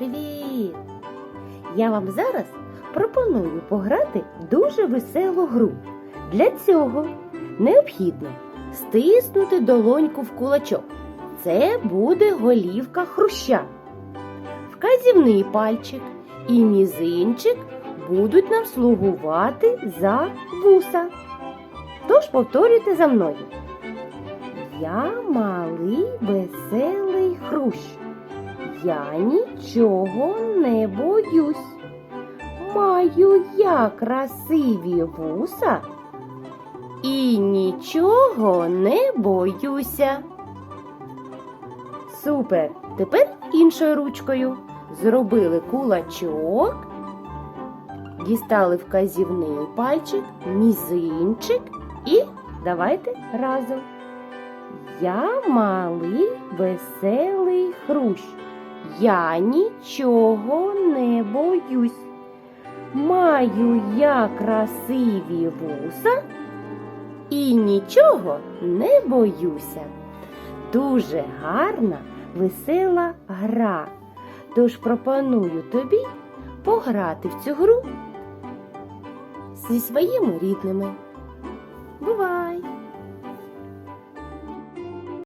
Привіт! Я вам зараз пропоную пограти дуже веселу гру. Для цього необхідно стиснути долоньку в кулачок. Це буде голівка хруща. Вказівний пальчик і мізинчик будуть нам слугувати за вуса. Тож повторюйте за мною. Я малий веселий хрущ. Я нічого не боюсь. Маю я красиві вуса і нічого не боюся. Супер! Тепер іншою ручкою зробили кулачок, дістали вказівний пальчик, мізинчик і давайте разом. Я малий веселий хрущ. Я нічого не боюсь. Маю я красиві вуса і нічого не боюся. Дуже гарна, весела гра. Тож пропоную тобі пограти в цю гру зі своїми рідними. Бувай!